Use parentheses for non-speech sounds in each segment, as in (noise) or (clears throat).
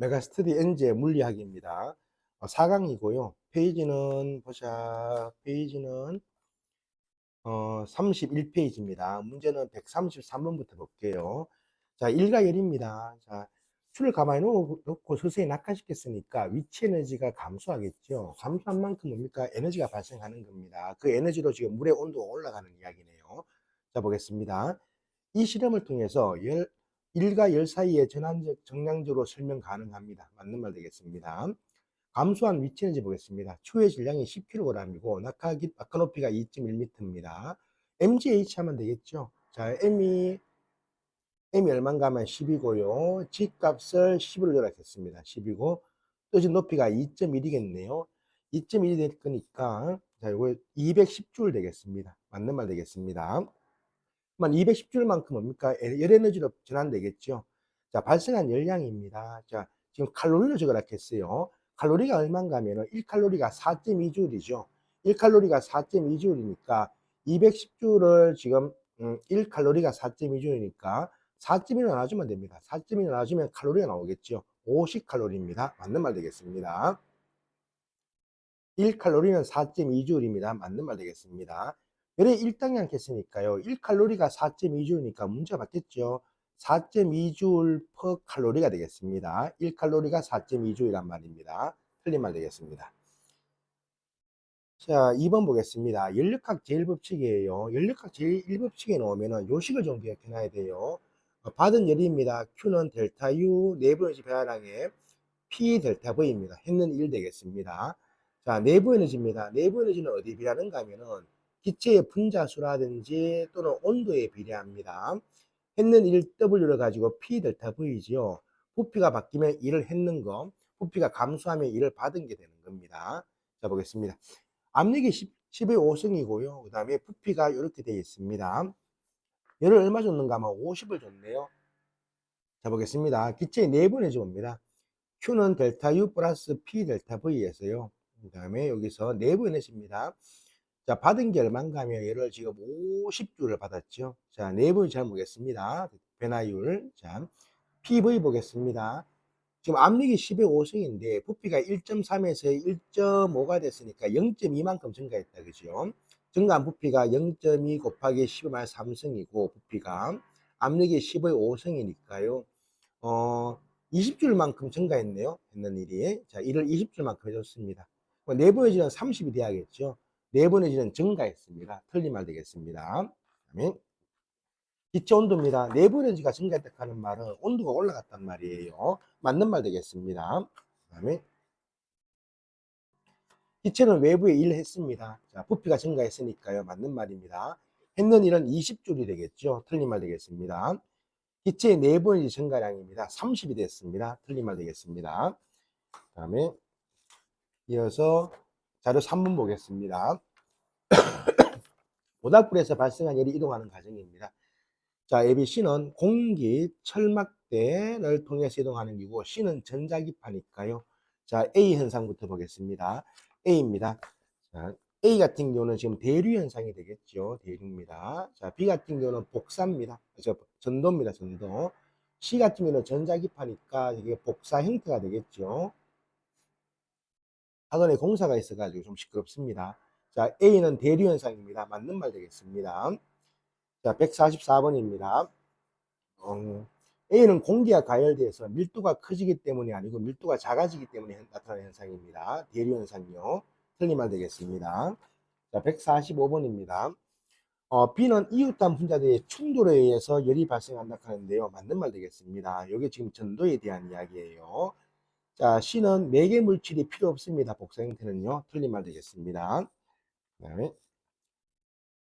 메가스터디 엔제 물리학입니다. 4강이고요. 페이지는 보자. 페이지는 어, 31페이지입니다. 문제는 133번부터 볼게요. 자, 일과 열입니다. 자, 줄을 가만히 놓고, 놓고 서서히 낙하시켰으니까 위치 에너지가 감소하겠죠. 감소한 만큼 뭡니까? 에너지가 발생하는 겁니다. 그 에너지로 지금 물의 온도가 올라가는 이야기네요. 자, 보겠습니다. 이 실험을 통해서 열, 1과 열 사이의 전환적 정량적으로 설명 가능합니다. 맞는 말 되겠습니다. 감소한 위치 에너지 보겠습니다. 추의 질량이 10kg이고 낙하, 기- 낙하 높이가 2.1m입니다. mgh 하면 되겠죠. 자, m이 m이 얼마인가 하면 10이고요. g 값을 10으로 열었겠습니다. 10이고 떠진 높이가 2.1이겠네요. 2.1이 될 거니까 자, 이거 210줄 되겠습니다. 맞는 말 되겠습니다. 그러면 210줄만큼 뭡니까? 에- 열 에너지로 전환되겠죠. 자, 발생한 열량입니다. 자, 지금 칼로리로 적어놨겠어요. 칼로리가 얼마인가 하면은 1칼로리가 4.2줄이죠. 1칼로리가 4.2줄이니까 210줄을 지금 음, 1칼로리가 4.2줄이니까 4.1로 나눠주면 됩니다. 4.1로 나눠주면 칼로리가 나오겠죠. 50칼로리입니다. 맞는 말 되겠습니다. 1칼로리는 4.2줄입니다. 맞는 말 되겠습니다. 열의 1당량 했으니까요. 1칼로리가 4.2줄이니까 문제가 맞겠죠. 4.2줄 per 칼로리가 되겠습니다. 1칼로리가 4.2줄이란 말입니다. 틀린 말 되겠습니다. 자, 2번 보겠습니다. 연력학 제1법칙이에요. 연력학 제1법칙에 넣으면 요식을 좀 기억해놔야 돼요. 어, 받은 열입니다. Q는 델타 U, 내부 에너지 배화량의 P 델타 V입니다. 했는 1 되겠습니다. 자, 내부 에너지입니다. 내부 에너지는 어디에 비례하는가 하면은 기체의 분자수라든지 또는 온도에 비례합니다. 했는 1 W를 가지고 P 델타 V지요. 부피가 바뀌면 1을 했는 거, 부피가 감소하면 1을 받은 게 되는 겁니다. 자, 보겠습니다. 압력이 10, 10의 5승이고요. 그 다음에 부피가 이렇게 되어 있습니다. 열을 얼마 줬는가 하면 50을 줬네요. 자, 보겠습니다. 내부 에너지 봅니다. Q는 델타 U 플러스 P 델타 V에서요. 그 다음에 여기서 내부 에너지입니다. 자, 받은 얘를 지금 50주를 받았죠. 자, 내부 잘 보겠습니다. 변화율. 자, PV 보겠습니다. 지금 압력이 10의 5승인데 부피가 1.3에서 1.5가 됐으니까 0.2만큼 증가했다. 그죠? 증가한 부피가 0.2 곱하기 10의 말 3승이고 부피가 압력이 10의 5승이니까요. 어, 20줄만큼 증가했네요. 했는 일이. 자, 이를 20줄만큼 해줬습니다. 뭐 내부 에너지는 30이 돼야겠죠. 내부 에너지는 증가했습니다. 말 되겠습니다. 그다음에 기체 온도입니다. 내부 에너지가 증가했다 하는 말은 온도가 올라갔단 말이에요. 맞는 말 되겠습니다. 그 다음에 기체는 외부에 일을 했습니다. 자, 부피가 증가했으니까요. 맞는 말입니다. 했는 일은 20줄이 되겠죠. 틀린 말 되겠습니다. 기체의 내부 에너지 증가량입니다. 30이 됐습니다. 틀린 말 되겠습니다. 그 다음에 이어서 자료 3번 보겠습니다. (coughs) 모닥불에서 발생한 열이 이동하는 과정입니다. 자, ABC는 공기 철막대를 통해서 이동하는 기고 C는 전자기파니까요. 자, A 현상부터 보겠습니다. A입니다. 자, A 같은 경우는 지금 대류 현상이 되겠죠. 대류입니다. 자, B 같은 경우는 복사입니다. 저 전도입니다. 전도. C 같은 경우는 전자기파니까 이게 복사 형태가 되겠죠. 학원에 공사가 있어가지고 좀 시끄럽습니다. 자, A는 대류 현상입니다. 맞는 말 되겠습니다. 자, 144번입니다. 음, A는 공기가 가열돼서 밀도가 커지기 때문이 아니고 밀도가 작아지기 때문에 나타나는 현상입니다. 대류 현상이요. 틀린 말 되겠습니다. 자, 145번입니다. 어, B는 이웃단 분자들의 충돌에 의해서 열이 발생한다 하는데요. 맞는 말 되겠습니다. 이게 지금 전도에 대한 이야기예요. 자, C는 매개 물질이 필요 없습니다. 복사 형태는요. 틀린 말 되겠습니다. 그다음에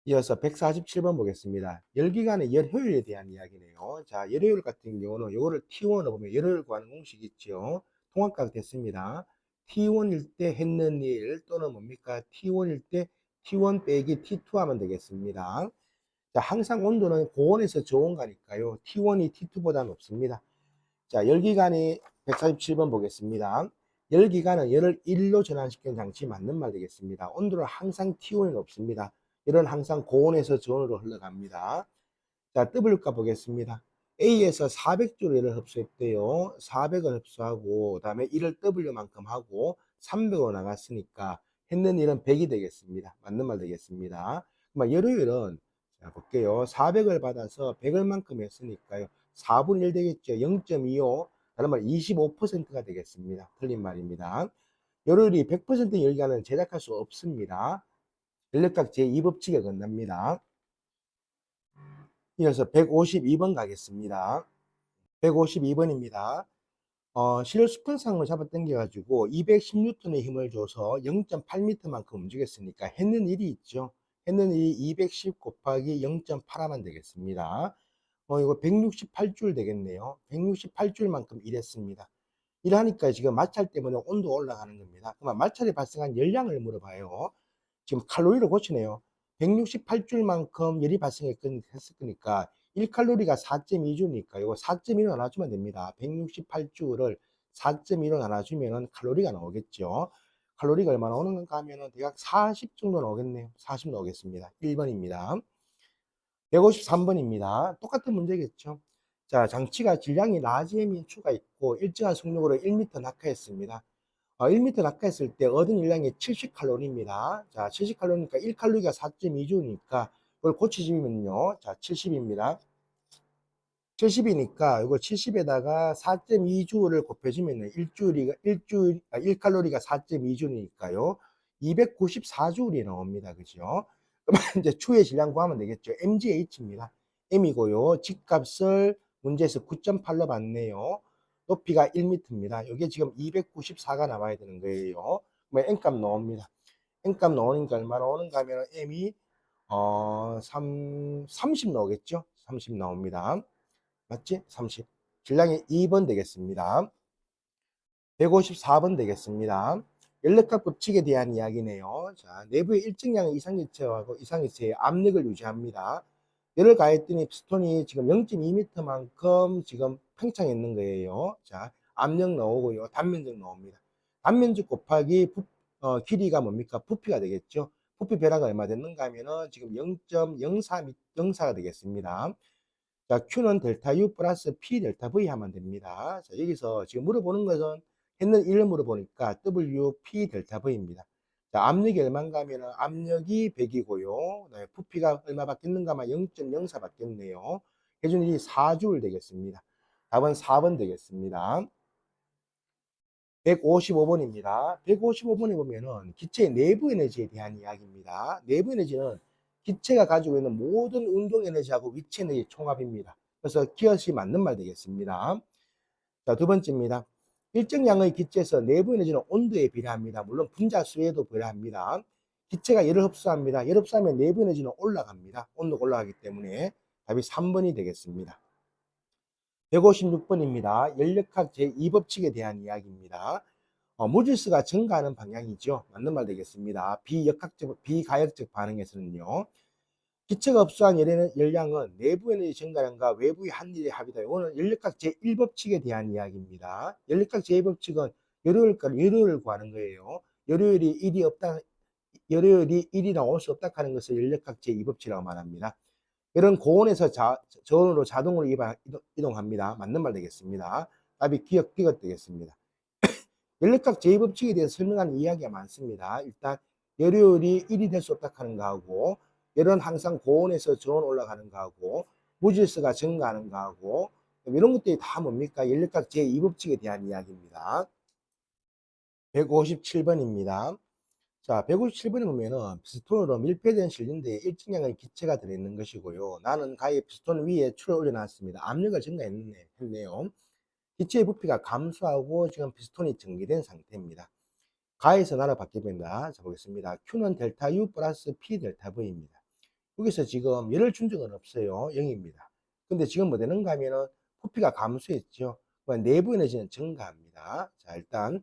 이어서 147번 보겠습니다. 열기관의 열효율에 대한 이야기네요. 자, 열효율 같은 경우는 이거를 T1으로 보면 열효율 구하는 공식 있죠. 통합각 됐습니다. T1일 때 했는 일 또는 뭡니까? T1일 때 T1 빼기 T2 하면 되겠습니다. 자, 항상 온도는 고온에서 저온 가니까요. T1이 T2보다 높습니다. 자, 열기관이 147번 보겠습니다. 열기관은 열을 1로 전환시키는 장치 맞는 말 되겠습니다. 온도는 항상 T1이 높습니다. 열은 항상 고온에서 저온으로 흘러갑니다. 자, W값 보겠습니다. A에서 400주를 얘를 흡수했대요. 400을 흡수하고 그다음에 이를 W만큼 하고 300으로 나갔으니까 했는 일은 100이 되겠습니다. 맞는 말 되겠습니다. 열효율은 자 볼게요. 400을 받아서 100을 만큼 했으니까요. 4분의 1 되겠죠. 0.25 다른 말 25%가 되겠습니다. 틀린 말입니다. 열효율이 100% 열기관은 제작할 수 없습니다. 전력각 제2법칙에 건납니다. 이어서 152번 가겠습니다. 152번입니다. 어, 실효 수평상을 잡아 당겨가지고 210N의 힘을 줘서 0.8m만큼 움직였으니까 했는 일이 있죠. 했는 일이 210 곱하기 0.8하면 되겠습니다. 어, 이거 168줄 되겠네요. 168줄만큼 일했습니다. 일하니까 지금 마찰 때문에 온도 올라가는 겁니다. 그러면 마찰이 발생한 열량을 물어봐요. 지금 칼로리를 고치네요. 168줄만큼 열이 발생했으니까 1칼로리가 4.2주니까 이거 4.2로 나눠주면 됩니다. 168줄을 4.2로 나눠주면 칼로리가 나오겠죠. 칼로리가 얼마 나 오는가 하면 은 대략 40 정도 나오겠네요. 40 나오겠습니다. 1번입니다. 153번입니다. 똑같은 문제겠죠. 자, 장치가 질량이 라지엠인 추가 있고 일정한 속력으로 1m 낙하했습니다. 어, 1m 낙하했을 때 얻은 일량이 70칼로리입니다. 자, 70칼로리니까 1칼로리가 4.2주니까 이걸 고치시면요. 자, 70입니다. 70이니까 이거 70에다가 4.2주를 곱해주면 일주일이 일주일 아, 1칼로리가 4.2주니까요. 294줄이 나옵니다. 그죠? 그러면 (laughs) 이제 추의 질량 구하면 되겠죠. MGH입니다. M이고요. 집값을 문제에서 9.8로 봤네요. 높이가 1m입니다. 이게 지금 294가 나와야 되는 거예요. 그러면 N값 나옵니다. N값 나오니까 얼마 나 오는가 하면 M이 어, 3, 30 나오겠죠? 30 나옵니다. 맞지? 30. 질량이 2번 되겠습니다. 154번 되겠습니다. 연력학 법칙에 대한 이야기네요. 자, 내부의 일정량의 이상기체하고 이상기체의 압력을 유지합니다. 열을 가했더니 피스톤이 지금 0.2m만큼 지금 팽창해 있는 거예요. 자, 압력 나오고요. 단면적 나옵니다. 단면적 곱하기 부, 어, 길이가 뭡니까? 부피가 되겠죠. 부피 변화가 얼마 됐는가 하면은 지금 0.04, 04가 되겠습니다. 자, Q는 델타 U 플러스 P 델타 V 하면 됩니다. 자, 여기서 지금 물어보는 것은 했는 1을 물어보니까 W P 델타 V입니다. 자, 압력이 얼마인가 하면은 압력이 100이고요. 네, 부피가 얼마 바뀌는가 하면 0.04 바뀌었네요. 해준이 4줄 되겠습니다. 답은 4번 되겠습니다. 155번입니다. 155번에 보면은 기체의 내부 에너지에 대한 이야기입니다. 내부 에너지는 기체가 가지고 있는 모든 운동 에너지하고 위치 에너지 총합입니다. 그래서 기엇이 맞는 말 되겠습니다. 자, 두 번째입니다. 일정량의 기체에서 내부 에너지는 온도에 비례합니다. 물론 분자 수에도 비례합니다. 기체가 열을 흡수합니다. 열 흡수하면 내부 에너지는 올라갑니다. 온도가 올라가기 때문에 답이 3번이 되겠습니다. 156번입니다. 연력학 제2법칙에 대한 이야기입니다. 어, 무질서가 증가하는 방향이죠. 맞는 말 되겠습니다. 비역학적, 비가역적 반응에서는요. 기체가 흡수한 열에는, 열량은 내부 에너지 증가량과 외부의 한일의 합이다. 이거는 연력학 제1법칙에 대한 이야기입니다. 연력학 제2법칙은 열효율, 열효율을 구하는 거예요. 열효율이 1이 없다, 열효율이 1이 나올 수 없다 하는 것을 연력학 제2법칙이라고 말합니다. 이런 고온에서 자, 저온으로 자동으로 이동합니다. 맞는 말 되겠습니다. 답이 기억, 기억 되겠습니다. 연력학 (coughs) 제2법칙에 대해서 설명하는 이야기가 많습니다. 일단 열효율이 1이 될 수 없다 하는 거하고 열은 항상 고온에서 저온 올라가는 거하고 무질서가 증가하는 거하고 이런 것들이 다 뭡니까? 연력학 제2법칙에 대한 이야기입니다. 157번입니다. 자, 157번에 보면은 피스톤으로 밀폐된 실린더에 일정량의 기체가 들어있는 것이고요. 나는 가에 피스톤 위에 줄을 올려놨습니다. 압력을 증가했네요. 기체의 부피가 감소하고 지금 피스톤이 전개된 상태입니다. 가에서 나라 바뀌입니다. 자, 보겠습니다. Q는 델타 U 플러스 P 델타 V입니다. 여기서 지금 열을 준 적은 없어요. 0입니다. 근데 지금 뭐 되는가 하면은 부피가 감소했죠. 내부 에너지는 증가합니다. 자, 일단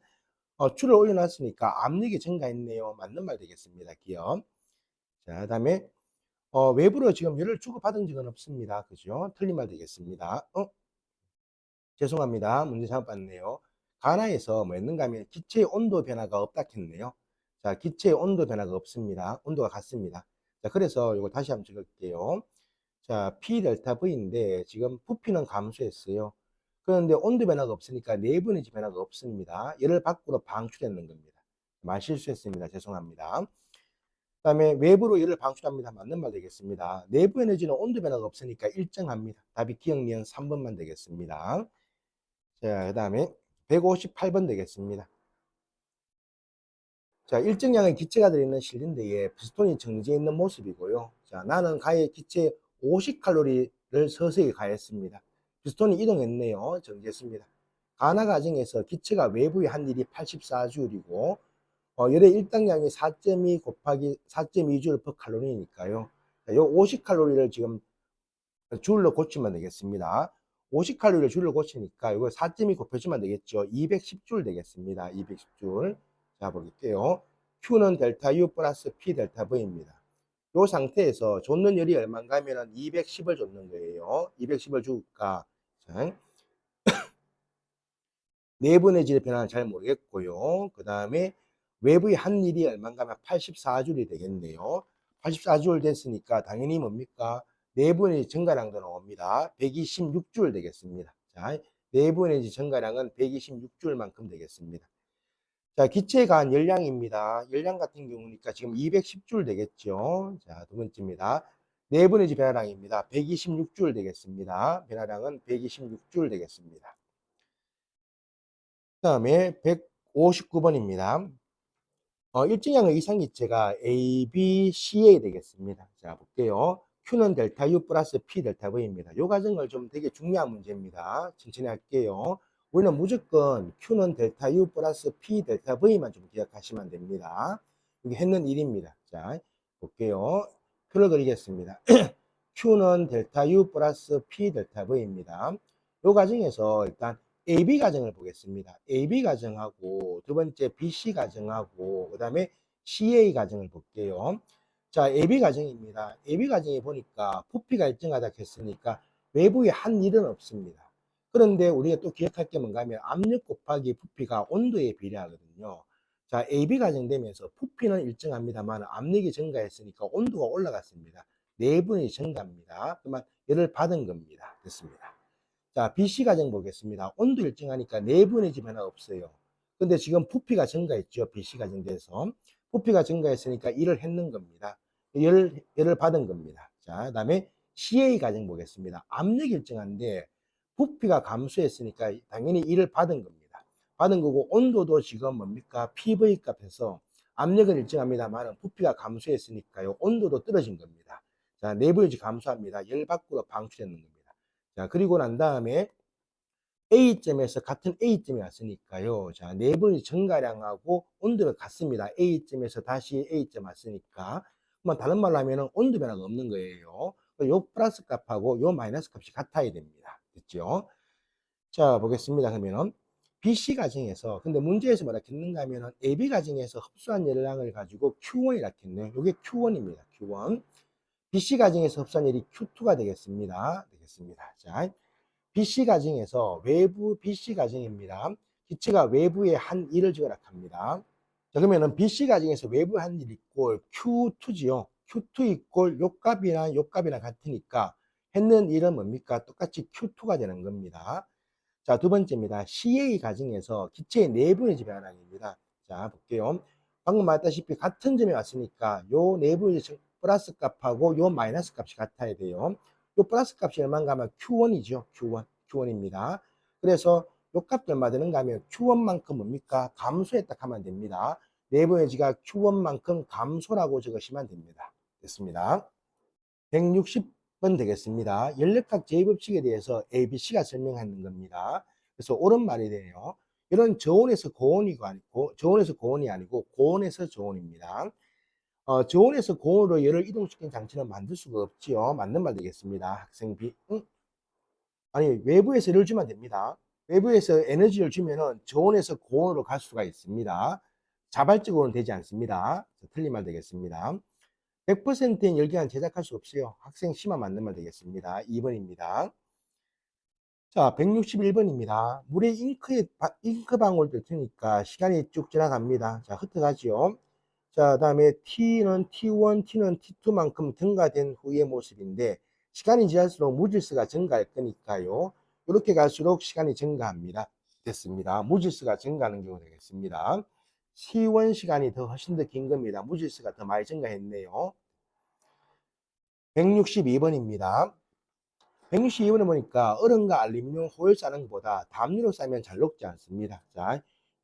어, 줄을 올려놨으니까 압력이 증가했네요. 맞는 말 되겠습니다. 기업. 자, 다음에 어, 외부로 지금 열을 주고받은 적은 없습니다. 그죠? 틀린 말 되겠습니다. 어? 죄송합니다. 문제 잘못 봤네요. 가나에서 뭐 했는가 하면 기체의 온도 변화가 없다 했네요. 자, 기체의 온도 변화가 없습니다. 온도가 같습니다. 자, 그래서 이거 다시 한번 적을게요. 자, P 델타 V인데 지금 부피는 감소했어요. 그런데 온도 변화가 없으니까 내부 에너지 변화가 없습니다. 열을 밖으로 방출했는 겁니다. 말 실수했습니다. 죄송합니다. 그 다음에 외부로 열을 방출합니다. 맞는 말 되겠습니다. 내부 에너지는 온도 변화가 없으니까 일정합니다. 답이 기억 니은 3번만 되겠습니다. 자, 그 다음에 158번 되겠습니다. 자, 일정량의 기체가 들어있는 실린더에 피스톤이 정지해 있는 모습이고요. 자, 나는 가해 기체 50칼로리를 서서히 가했습니다. 피스톤이 이동했네요. 정지했습니다. 가나 과정에서 기체가 외부에 한 일이 84줄이고 어, 열의 일당량이 4.2 곱하기 4.2줄 per 칼로리니까요. 자, 요 50칼로리를 지금 줄로 고치면 되겠습니다. 50칼로리를 줄로 고치니까 이거 4.2 곱해주면 되겠죠. 210줄 되겠습니다. 210줄. 자, 볼게요. Q는 델타 U 플러스 P 델타 V입니다. 이 상태에서 줬는 열이 얼마인가 하면은 210을 줬는 거예요. 210을 줄까? 자, (coughs) 내분의 질의 변화는 잘 모르겠고요. 그 다음에 외부의 한 일이 얼마인가 하면 84줄이 되겠네요. 84줄 됐으니까 당연히 뭡니까? 내분의 증가량도 나옵니다. 126줄 되겠습니다. 자, 내분의 증가량은 126줄만큼 되겠습니다. 자, 기체에 간 열량입니다. 열량 같은 경우니까 지금 210줄 되겠죠. 자, 두 번째입니다. 내분의 변화량입니다. 126줄 되겠습니다. 변화량은 126줄 되겠습니다. 그 다음에 159번입니다. 어, 일정량의 이상 기체가 A, B, CA 되겠습니다. 자, 볼게요. Q는 델타 U 플러스 P 델타 V입니다. 이 과정을 좀 되게 중요한 문제입니다. 천천히 할게요. 우리는 무조건 Q는 델타 U 플러스 P 델타 V만 좀 기억하시면 됩니다. 이게 했는 일입니다. 자, 볼게요. 표를 그리겠습니다. (clears throat) Q는 델타 U 플러스 P 델타 V입니다. 이 과정에서 일단 AB 과정을 보겠습니다. AB 과정하고 두 번째 BC 과정하고 그 다음에 CA 과정을 볼게요. 자, AB 과정입니다. AB 과정에 보니까 부피가 일정하다 했으니까 외부에 한 일은 없습니다. 그런데 우리가 또 기억할 게 뭔가 하면 압력 곱하기 부피가 온도에 비례하거든요. 자, AB 과정 되면서 부피는 일정합니다만 압력이 증가했으니까 온도가 올라갔습니다. 내분이 증가합니다. 그러면 열을 받은 겁니다. 됐습니다. 자, BC 과정 보겠습니다. 온도 일정하니까 내분의 변화가 없어요. 근데 지금 부피가 증가했죠. BC 과정 돼서. 부피가 증가했으니까 일을 했는 겁니다. 열을, 열을 받은 겁니다. 자, 그 다음에 CA 과정 보겠습니다. 압력이 일정한데 부피가 감소했으니까 당연히 일을 받은 겁니다. 받은 거고 온도도 지금 뭡니까? PV 값에서 압력은 일정합니다만 부피가 감소했으니까요. 온도도 떨어진 겁니다. 자, 내부유지 감소합니다. 열 밖으로 방출했는 겁니다. 자, 그리고 난 다음에 A점에서 같은 A점에 왔으니까요. 자, 내부유지 증가량하고 온도가 같습니다. A점에서 다시 A점 왔으니까. 뭐 다른 말로 하면은 온도 변화가 없는 거예요. 요 플러스 값하고 요 마이너스 값이 같아야 됩니다. 됐죠? 자, 보겠습니다. 그러면은 BC 가정에서 근데 문제에서 뭐라 했는가 하면은 AB 가정에서 흡수한 열량을 가지고 Q1이라 했네요. 요게 Q1입니다. Q1. BC 가정에서 흡수한 열이 Q2가 되겠습니다. 되겠습니다. 자, BC 가정에서 외부 BC 가정입니다. 기체가 외부에 한 일을 지어라 합니다. 자, 그러면은 BC 가정에서 외부 한일 이꼴 Q2지요. Q2 이꼴 요 값이랑 요 값이랑 같으니까 했는 일은 뭡니까? 똑같이 Q2가 되는 겁니다. 자, 두 번째입니다. CA 가정에서 기체의 내부 에너지 변화량입니다. 자, 볼게요. 방금 말했다시피 같은 점에 왔으니까 요 내부 에너지 플러스 값하고 요 마이너스 값이 같아야 돼요. 요 플러스 값이 얼마인가 하면 Q1이죠. Q1. Q1입니다. 그래서 요 값이 얼마 되는가 하면 Q1만큼 뭡니까? 감소했다 하면 됩니다. 내부 에너지가 Q1만큼 감소라고 적으시면 됩니다. 됐습니다. 160 번 되겠습니다. 연력학 제법칙에 대해서 ABC가 설명하는 겁니다. 그래서 옳은 말이 되네요. 이런 저온에서 고온이고 아니고 저온에서 고온이 아니고 고온에서 저온입니다. 어, 저온에서 고온으로 열을 이동시키는 장치는 만들 수가 없지요. 맞는 말 되겠습니다. 학생 B. 응? 아니 외부에서 열을 주면 됩니다. 외부에서 에너지를 주면은 저온에서 고온으로 갈 수가 있습니다. 자발적으로는 되지 않습니다. 틀린 말 되겠습니다. 100%인 열기관 제작할 수 없어요. 학생 심화 맞는 말 되겠습니다. 2번입니다. 자, 161번입니다. 물에 잉크에, 잉크 방울들 트니까 시간이 쭉 지나갑니다. 자, 흩어가지요. 자, 다음에 T는 T1, T는 T2만큼 등가된 후의 모습인데, 시간이 지날수록 무질서가 증가할 거니까요. 이렇게 갈수록 시간이 증가합니다. 됐습니다. 무질서가 증가하는 경우 되겠습니다. 시원 시간이 더 훨씬 더 긴 겁니다. 무질서가 더 많이 증가했네요. 162번입니다. 162번에 보니까 얼음과 알루미늄 호일 싸는 것보다 담요로 싸면 잘 녹지 않습니다. 자,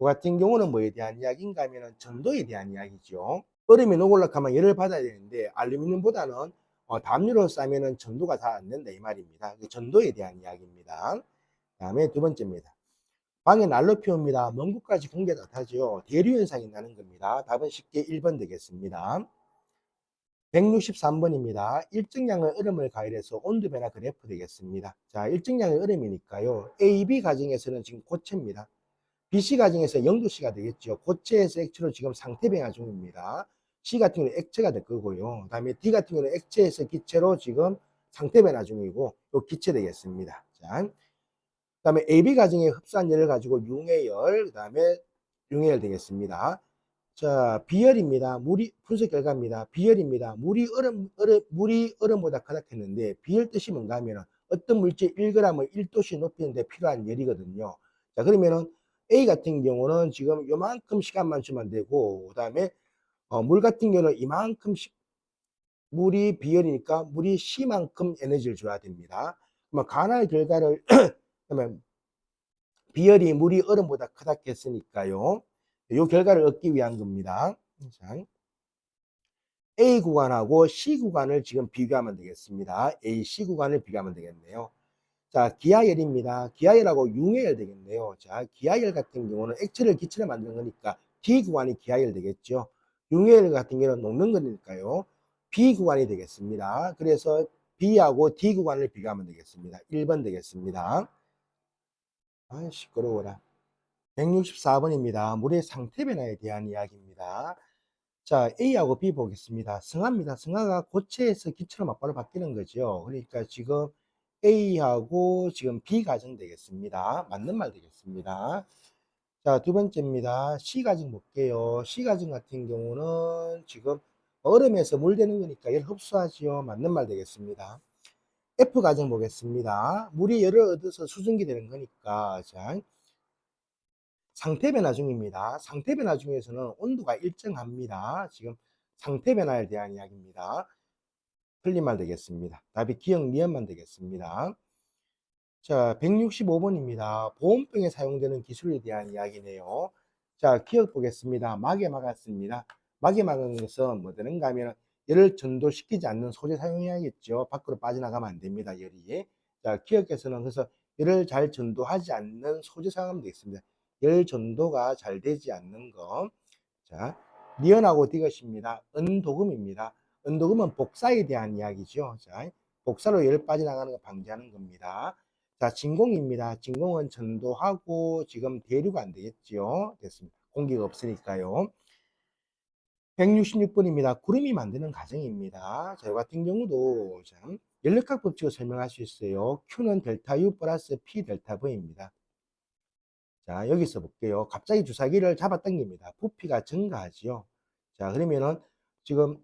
이 같은 경우는 뭐에 대한 이야기인가 하면 전도에 대한 이야기죠. 얼음이 녹으려고 하면 열을 받아야 되는데 알루미늄보다는 어, 담요로 싸면은 전도가 잘 안 된다 이 말입니다. 그 전도에 대한 이야기입니다. 다음에 두 번째입니다. 방에 난로 피웁니다. 먼 곳까지 공기가 따타죠. 대류 현상이 나는 겁니다. 답은 쉽게 1번 되겠습니다. 163번입니다. 일정량의 얼음을 가열해서 온도 변화 그래프 되겠습니다. 자, 일정량의 얼음이니까요. A, B 가정에서는 지금 고체입니다. B, C 가정에서 0도씨가 되겠죠. 고체에서 액체로 지금 상태 변화 중입니다. C 같은 경우는 액체가 될 거고요. 그 다음에 D 같은 경우는 액체에서 기체로 지금 상태 변화 중이고, 또 기체 되겠습니다. 자, 그 다음에 AB 가정의 흡수한 열을 가지고 융해열, 그 다음에 융해열 되겠습니다. 자, 비열입니다. 물이 분석 결과입니다. 비열입니다. 물이 얼음, 얼음, 물이 얼음보다 커닥했는데 비열 뜻이 뭔가 하면은 어떤 물질 1g을 1도씩 높이는데 필요한 열이거든요. 자, 그러면은 A 같은 경우는 지금 요만큼 시간만 주면 되고, 그 다음에 어, 물 같은 경우는 이만큼 시, 물이 비열이니까 물이 C만큼 에너지를 줘야 됩니다. 그러면 간헐 결과를 (clears throat) 그러면 비열이 물이 얼음보다 크다했으니까요. 이 결과를 얻기 위한 겁니다. 자, A 구간하고 C 구간을 지금 비교하면 되겠습니다. A, C 구간을 비교하면 되겠네요. 자, 기하열입니다. 기하열하고 융해열 되겠네요. 자, 기하열 같은 경우는 액체를 기체로 만드는 거니까 D 구간이 기하열 되겠죠. 융해열 같은 경우는 녹는 거니까요. B 구간이 되겠습니다. 그래서 B하고 D 구간을 비교하면 되겠습니다. 1번 되겠습니다. 아, 시끄러워라. 164번입니다. 물의 상태 변화에 대한 이야기입니다. 자, A하고 B 보겠습니다. 승하입니다. 승하가 고체에서 기체로 맞바로 바뀌는 거죠. 그러니까 지금 A하고 지금 B 가정 되겠습니다. 맞는 말 되겠습니다. 자, 두 번째입니다. C 가정 볼게요. C 가정 같은 경우는 지금 얼음에서 물 되는 거니까 열 흡수하지요. 맞는 말 되겠습니다. F 가정 보겠습니다. 물이 열을 얻어서 수증기 되는 거니까, 자, 상태 변화 중입니다. 상태 변화 중에서는 온도가 일정합니다. 지금 상태 변화에 대한 이야기입니다. 틀린 말 되겠습니다. 답이 기억 니은만 되겠습니다. 자, 165번입니다. 보온병에 사용되는 기술에 대한 이야기네요. 자, 기억 보겠습니다. 막에 막았습니다. 막에 막은 것은 뭐 되는가 하면 열을 전도시키지 않는 소재 사용해야겠죠. 밖으로 빠져나가면 안 됩니다. 열이. 자, 기억에서는 그래서 열을 잘 전도하지 않는 소재 사용하면 되겠습니다. 열 전도가 잘 되지 않는 거. 자, 니언하고 디귿입니다. 은도금입니다. 은도금은 복사에 대한 이야기죠. 자, 복사로 열 빠져나가는 거 방지하는 겁니다. 자, 진공입니다. 진공은 전도하고 지금 대류가 안 되겠죠. 됐습니다. 공기가 없으니까요. 166번입니다. 구름이 만드는 과정입니다. 자, 이 같은 경우도 참 연력학 법칙을 설명할 수 있어요. Q는 델타 U 플러스 P 델타 V입니다. 자, 여기서 볼게요. 갑자기 주사기를 잡아 당깁니다. 부피가 증가하지요. 자, 그러면은 지금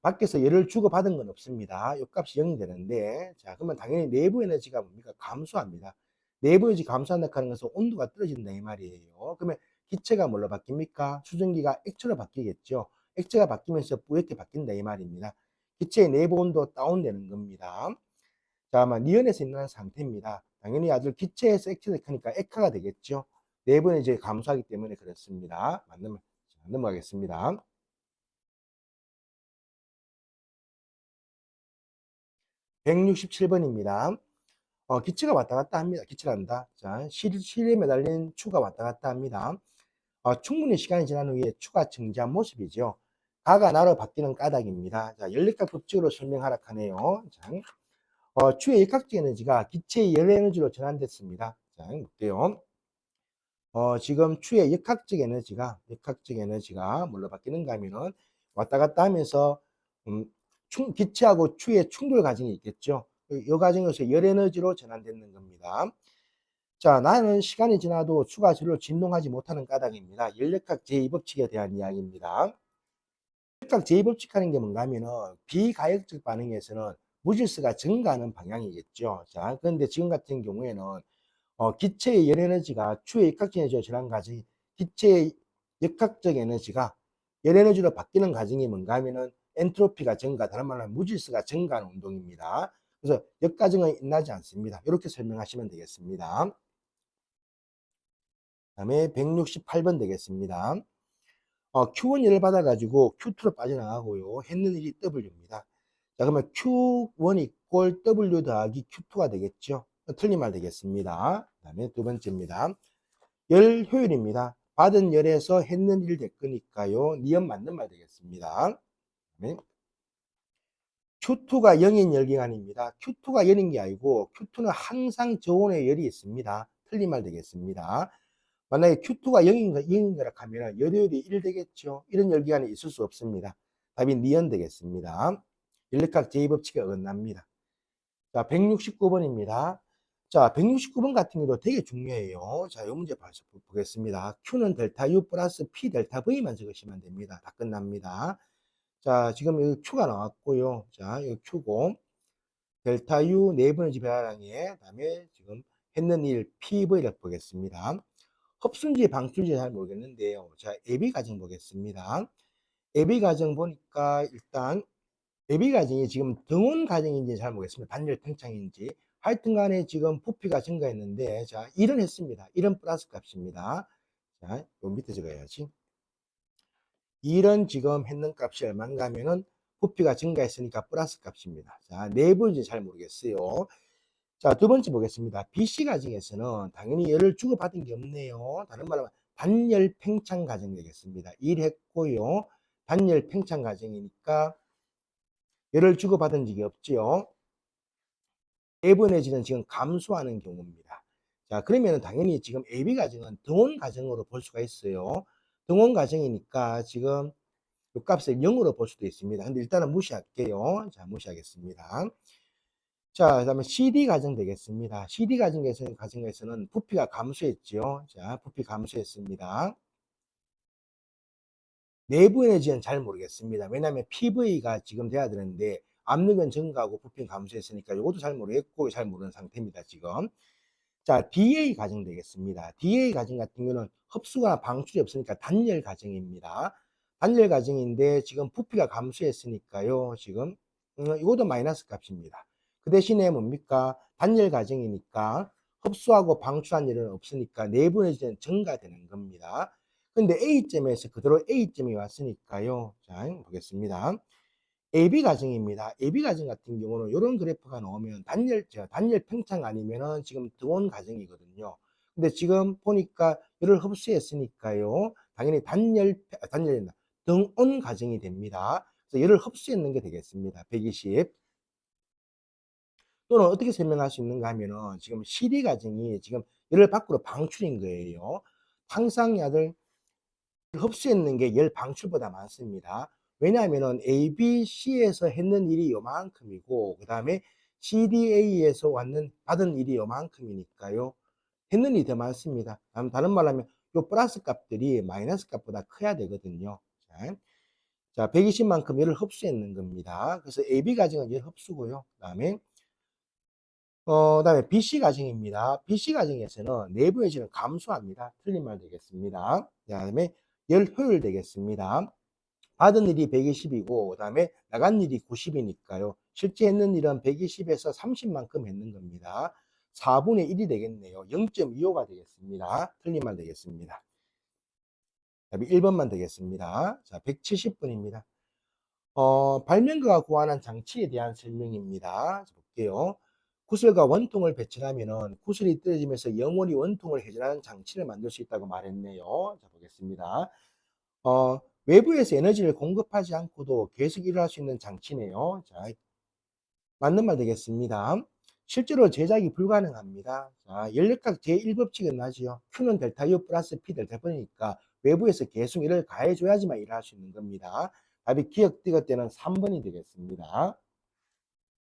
밖에서 열을 주고받은 건 없습니다. 이 값이 0이 되는데, 자, 그러면 당연히 내부 에너지가 뭡니까? 감소합니다. 내부 에너지 감소한다는 것은 온도가 떨어진다 이 말이에요. 그러면 기체가 뭘로 바뀝니까? 수증기가 액체로 바뀌겠죠. 액체가 바뀌면서 뿌옇게 바뀐다 이 말입니다. 기체의 내부 온도 다운되는 겁니다. 자, 아마 니온에서 일어난 상태입니다. 당연히 아주 기체에서 액체가 크니까 액화가 되겠죠. 내부는 이제 감소하기 때문에 그렇습니다. 맞는 말, 넘어가겠습니다. (167번입니다) 어, 기체가 왔다 갔다 합니다. 기체란다. 자, 실, 실에 매달린 추가 왔다 갔다 합니다. 어, 충분히 시간이 지난 후에 추가 증지한 모습이죠. 가가 나로 바뀌는 까닭입니다. 자, 연립각 법칙으로 설명하라 하네요. 자, 어, 추의 역학적 에너지가 기체의 열 에너지로 전환됐습니다. 자, 볼게요. 어, 지금 추의 역학적 에너지가, 역학적 에너지가 뭘로 바뀌는가 하면은 왔다 갔다 하면서, 음, 충, 기체하고 추의 충돌 과정이 있겠죠. 이 과정에서 열 에너지로 전환되는 겁니다. 자, 나는 시간이 지나도 추가 절로 진동하지 못하는 까닭입니다. 열역학 제2법칙에 대한 이야기입니다. 열역학 제2법칙 하는 게 뭔가 하면은 비가역적 반응에서는 무질서가 증가하는 방향이겠죠. 자, 그런데 지금 같은 경우에는 어, 기체의 열 에너지가 추의 역학적 에너지와 전환 과정이 기체의 역학적 에너지가 열 에너지로 바뀌는 과정이 뭔가 하면은 엔트로피가 증가, 다른 말로 하면 무질서가 증가하는 운동입니다. 그래서 역과정은 일어나지 않습니다. 이렇게 설명하시면 되겠습니다. 다음에 168번 되겠습니다. 어, Q1 열을 받아가지고 Q2로 빠져나가고요. 했는 일이 W입니다. 자, 그러면 Q1 이꼴 W 더하기 Q2가 되겠죠. 틀린 말 되겠습니다. 그 다음에 두 번째입니다. 열 효율입니다. 받은 열에서 했는 일 됐으니까요. 니은 맞는 말 되겠습니다. 그다음에 Q2가 0인 열기관입니다. Q2가 0인 게 아니고 Q2는 항상 저온의 열이 있습니다. 틀린 말 되겠습니다. 만약에 Q2가 0인, 0인 거라 하면 열효율이 1 되겠죠. 이런 열기관이 있을 수 없습니다. 답이 니은 되겠습니다. 연력학 제2법칙에 어긋납니다. 자, 169번입니다. 자, 169번 같은 경우도 되게 중요해요. 자, 이 문제 봐서 보겠습니다. Q는 델타 U 플러스 P 델타 V만 적으시면 됩니다. 다 끝납니다. 자, 지금 여기 Q가 나왔고요. 자, 여기 Q고, 델타 U 네분의 배화량에, 그 다음에 지금 했는 일 PV를 보겠습니다. 흡순지, 방출지 잘 모르겠는데요. 자, AB 과정 보겠습니다. AB 과정 보니까 일단 AB 과정이 지금 등온 과정인지 잘 모르겠습니다. 단열 팽창인지. 하여튼 간에 지금 부피가 증가했는데, 자, 1은 했습니다. 1은 플러스 값입니다. 자, 요 밑에 적어야지. 1은 지금 했는 값이 얼마인가 하면은 부피가 증가했으니까 플러스 값입니다. 자, 내부인지 잘 모르겠어요. 자, 두 번째 보겠습니다. BC 과정에서는 당연히 열을 주고받은 게 없네요. 다른 말로 단열 팽창 과정 되겠습니다. 1 했고요. 단열 팽창 과정이니까 열을 주고받은 적이 없지요. 내분해지는 지금 감소하는 경우입니다. 자, 그러면 당연히 지금 AB 과정은 등원 과정으로 볼 수가 있어요. 등원 과정이니까 지금 이 값을 0으로 볼 수도 있습니다. 근데 일단은 무시할게요. 자, 무시하겠습니다. 자, 그 다음에 CD 과정 되겠습니다. CD 과정에서는, 과정에서는 부피가 감소했죠. 자, 부피 감소했습니다. 내부 에너지는 잘 모르겠습니다. 왜냐하면 PV가 지금 돼야 되는데 압력은 증가하고 부피는 감소했으니까 이것도 잘 모르겠고 잘 모르는 상태입니다. 지금. 자, DA 과정 되겠습니다. DA 과정 같은 경우는 흡수가 방출이 없으니까 단열 과정입니다. 단열 과정인데 지금 부피가 감소했으니까요. 지금 음, 이것도 마이너스 값입니다. 그 대신에 뭡니까? 단열 과정이니까 흡수하고 방출한 일은 없으니까 내부 에너지는 증가되는 겁니다. 근데 A점에서 그대로 A점이 왔으니까요. 자, 보겠습니다. AB 과정입니다. AB 과정 같은 경우는 이런 그래프가 나오면 단열, 단열 팽창 아니면은 지금 등원 과정이거든요. 근데 지금 보니까 열을 흡수했으니까요. 당연히 단열, 단열, 등온 과정이 됩니다. 그래서 열을 흡수했는 게 되겠습니다. 120. 또는 어떻게 설명할 수 있는가 하면은 지금 CD 과정이 지금 열을 밖으로 방출인 거예요. 항상 야들 흡수했는 게 열 방출보다 많습니다. 왜냐하면은 A, B, C에서 했는 일이 요만큼이고 그 다음에 CDA에서 왔는 받은 일이 요만큼이니까요. 했는 일이 더 많습니다. 다른 말로 하면 요 플러스 값들이 마이너스 값보다 커야 되거든요. 자, 자 120만큼 열을 흡수했는 겁니다. 그래서 AB 가정은 열 흡수고요. 그 다음에 어, 그 다음에 BC 가정입니다. BC 가정에서는 내부 에너지는 감소합니다. 틀린 말 되겠습니다. 그 다음에 열 효율 되겠습니다. 받은 일이 120이고 그 다음에 나간 일이 90이니까요. 실제 했는 일은 120에서 30만큼 했는 겁니다. 4분의 1이 되겠네요. 0.25가 되겠습니다. 틀린 말 되겠습니다. 답이 1번만 되겠습니다. 자, 170분입니다. 어, 발명가가 고안한 장치에 대한 설명입니다. 자, 볼게요. 구슬과 원통을 배출하면은 구슬이 떨어지면서 영원히 원통을 회전하는 장치를 만들 수 있다고 말했네요. 자, 보겠습니다. 어, 외부에서 에너지를 공급하지 않고도 계속 일어날 수 있는 장치네요. 자, 맞는 말 되겠습니다. 실제로 제작이 불가능합니다. 자, 연력학 제1법칙은 나지요. Q는 델타 U 플러스 P 델타 V니까 외부에서 계속 일을 가해줘야지만 일할 수 있는 겁니다. 답이 기억 띄것 때는 3번이 되겠습니다.